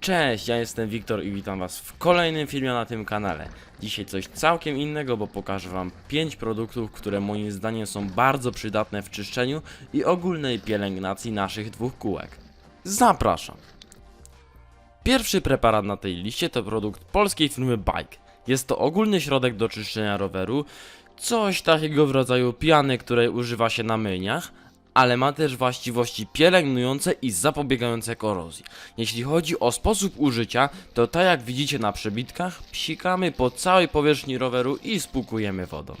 Cześć, ja jestem Wiktor i witam was w kolejnym filmie na tym kanale. Dzisiaj coś całkiem innego, bo pokażę wam 5 produktów, które moim zdaniem są bardzo przydatne w czyszczeniu i ogólnej pielęgnacji naszych dwóch kółek. Zapraszam! Pierwszy preparat na tej liście to produkt polskiej firmy Bike. Jest to ogólny środek do czyszczenia roweru, coś takiego w rodzaju piany, której używa się na myjniach, ale ma też właściwości pielęgnujące i zapobiegające korozji. Jeśli chodzi o sposób użycia, to tak jak widzicie na przebitkach, psikamy po całej powierzchni roweru i spłukujemy wodą.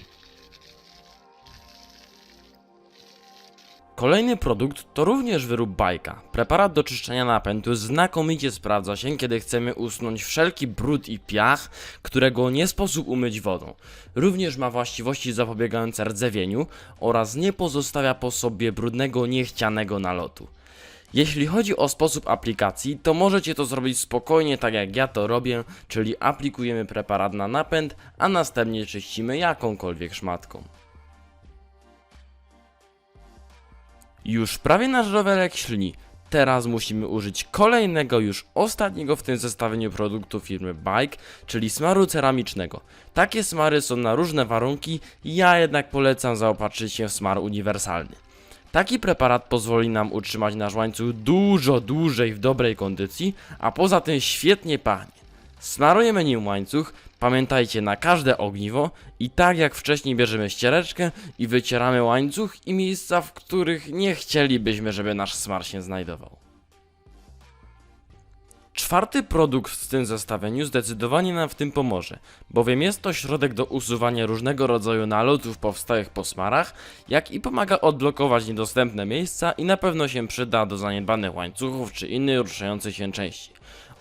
Kolejny produkt to również wyrób bajka. Preparat do czyszczenia napędu znakomicie sprawdza się, kiedy chcemy usunąć wszelki brud i piach, którego nie sposób umyć wodą. Również ma właściwości zapobiegające rdzewieniu oraz nie pozostawia po sobie brudnego, niechcianego nalotu. Jeśli chodzi o sposób aplikacji, to możecie to zrobić spokojnie tak jak ja to robię, czyli aplikujemy preparat na napęd, a następnie czyścimy jakąkolwiek szmatką. Już prawie nasz rowerek ślini. Teraz musimy użyć kolejnego, już ostatniego w tym zestawieniu produktu firmy Bike, czyli smaru ceramicznego. Takie smary są na różne warunki, ja jednak polecam zaopatrzyć się w smar uniwersalny. Taki preparat pozwoli nam utrzymać nasz łańcuch dużo dłużej w dobrej kondycji, a poza tym świetnie pachnie. Smarujemy nim łańcuch, pamiętajcie na każde ogniwo i tak jak wcześniej bierzemy ściereczkę i wycieramy łańcuch i miejsca, w których nie chcielibyśmy, żeby nasz smar się znajdował. Czwarty produkt w tym zestawieniu zdecydowanie nam w tym pomoże, bowiem jest to środek do usuwania różnego rodzaju nalotów powstałych po smarach, jak i pomaga odblokować niedostępne miejsca i na pewno się przyda do zaniedbanych łańcuchów czy innych ruszających się części.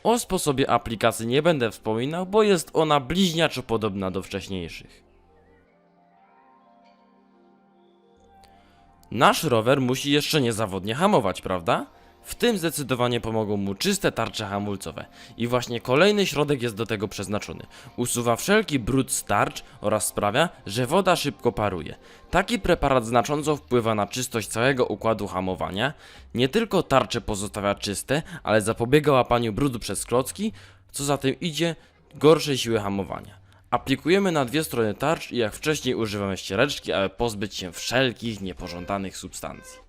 O sposobie aplikacji nie będę wspominał, bo jest ona bliźniaczo podobna do wcześniejszych. Nasz rower musi jeszcze niezawodnie hamować, prawda? W tym zdecydowanie pomogą mu czyste tarcze hamulcowe. I właśnie kolejny środek jest do tego przeznaczony. Usuwa wszelki brud z tarcz oraz sprawia, że woda szybko paruje. Taki preparat znacząco wpływa na czystość całego układu hamowania. Nie tylko tarcze pozostawia czyste, ale zapobiega łapaniu brudu przez klocki, co za tym idzie gorszej siły hamowania. Aplikujemy na dwie strony tarcz i jak wcześniej używamy ściereczki, aby pozbyć się wszelkich niepożądanych substancji.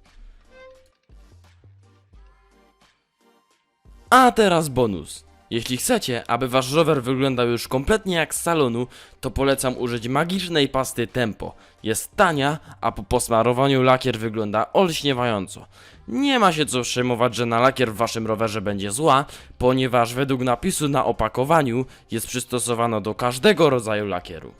A teraz bonus. Jeśli chcecie, aby wasz rower wyglądał już kompletnie jak z salonu, to polecam użyć magicznej pasty Tempo. Jest tania, a po posmarowaniu lakier wygląda olśniewająco. Nie ma się co przejmować, że na lakier w waszym rowerze będzie zła, ponieważ według napisu na opakowaniu jest przystosowana do każdego rodzaju lakieru.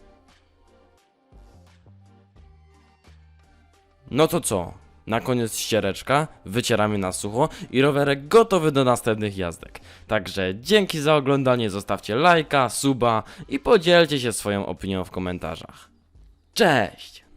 No to co? Na koniec ściereczka, wycieramy na sucho i rowerek gotowy do następnych jazdek. Także dzięki za oglądanie, zostawcie lajka, suba i podzielcie się swoją opinią w komentarzach. Cześć!